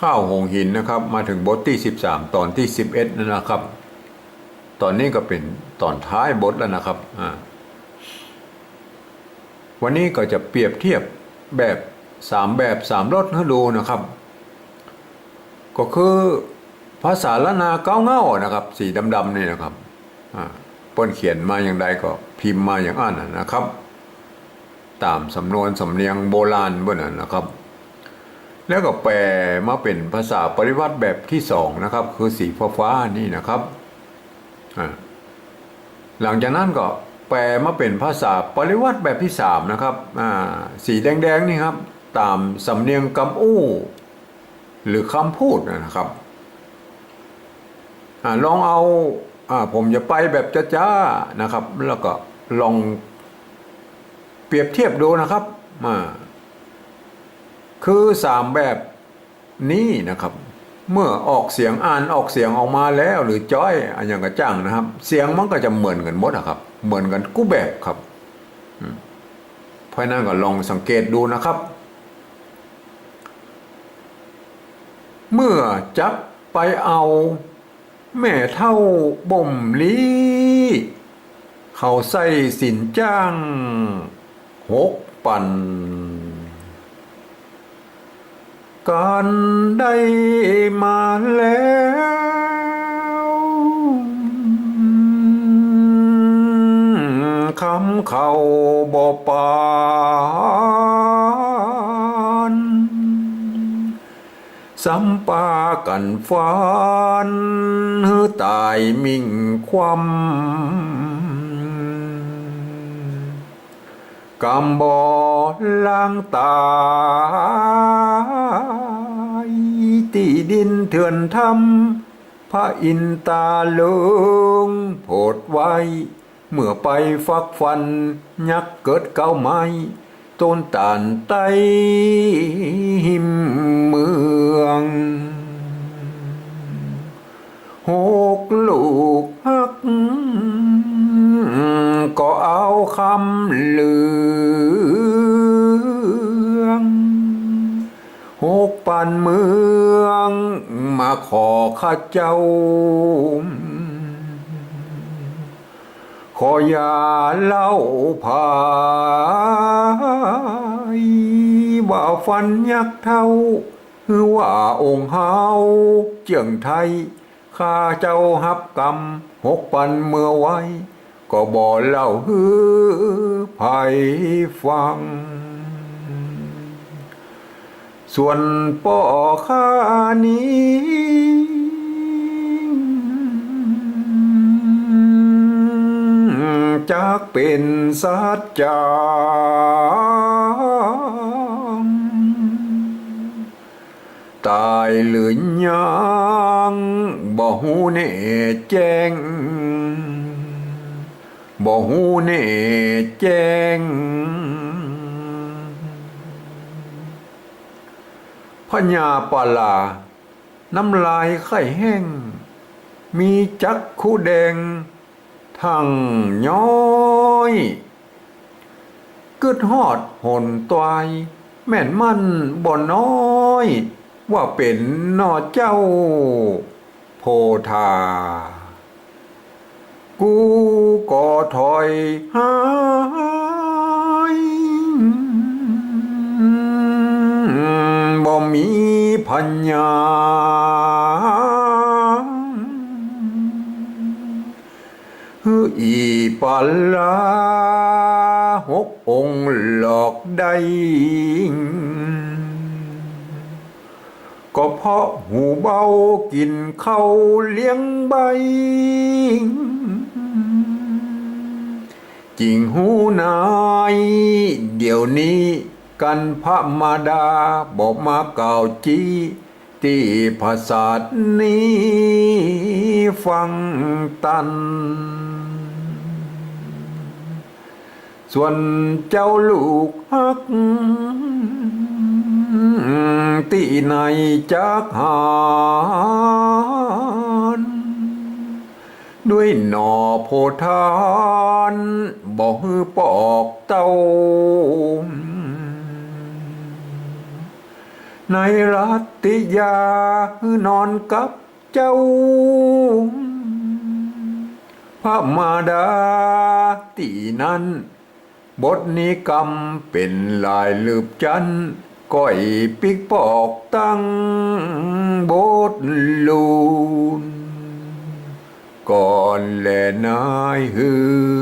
ข้าวหงหินนะครับ มาถึงบทที่ 13 ตอนที่ 11นั่นนะครับ ตอนนี้ก็เป็นตอนท้ายบทแล้วนะครับวันนี้ก็จะเปรียบเทียบแบบสามแบบสามรสให้ดูนะครับ ก็คือภาษาละนาเก้าเง่านะครับ สีดำๆนี่นะครับป้นเขียนมาอย่างใดก็พิมพ์มาอย่างอ่านนะนะครับ ตามสำนวนสำเนียงโบราณเบื้อนั้นนะครับ แล้วก็แปลมาเป็นภาษาปริวัติแบบที่สองนะครับ คือสีฟ้าฟ้าๆนี่นะครับ หลังจากนั้นก็แปลมาเป็นภาษาปริวัติแบบที่สามนะครับสีแดงๆนี่ครับตามสำเนียงกำอู้ หรือคำพูดนะครับอลองเอาอผมจะไปแบบจ้าๆนะครับ แล้วก็ลองเปรียบเทียบดูนะครับอ่า คือสามแบบนี้นะครับ เมื่อออกเสียงอ่านออกเสียงออกมาแล้ว หรือจ้อยอันอย่างกระจ่างนะครับ เสียงมันก็จะเหมือนกันหมดอะครับ เหมือนกันกู้แบบครับเพราะนั้นก็ลองสังเกตดูนะครับ เมื่อจักไปเอา แม่เท่าบ่มลีเขาใส่สินจ้างหกปัน การได้มาแล้ว คำเขาบอปานสัมปากันฟันฮือตายมิ่งความกำบอล้างตา ที่ดินเถื่อนทำพระอินตาลืองโพดไว้ เมื่อไปฟักฟัน ยักเกิดเก้าไม้ต้นตาลไตหิมเมืองหกลูกฮัก ก็เอาคำเหลือ ขอข้าเจ้า ขออย่าเล่าพายว่าฟันยักษ์เท่าหรือว่าองค์เฮาเจียงไทยข้าเจ้าฮับกรรมหกปันเมื่อไว้ ก็บ่เล่าฮือภัยฟัง ส่วนป่อข้านี้จากเป็นสัจจาตายหรือยังบ่หูแน่แจ้งบ่หูแน่แจ้ง พญาปลา น้ำลายไข่แห้ง มีจักคู่แดง ทั้งย้อยกึดฮอดหนตวาย แม่นมันบ่น้อย ว่าเป็นนอเจ้า โพธา กูก็ถอยหา พัญญาฮืออีปาลลาหกองค์หลอกได้ก็เพราะหูเบากินเข้าเลี้ยงใบ จริงหูนาย เดี๋ยวนี้ กันพระมาดาบอกมาเก่าจีที่ภาษานี้ฟังตัน ส่วนเจ้าลูกฮักตีในจักหารด้วยหน่อโพธานบอกฮือปอกเต้า ในรัติยานอนกับเจ้า พระมาดาตีนั้น บทนี้กรรมเป็นลายลืบจันก้อยปิกปอกตั้งบทลูน ก่อนแลนายหืน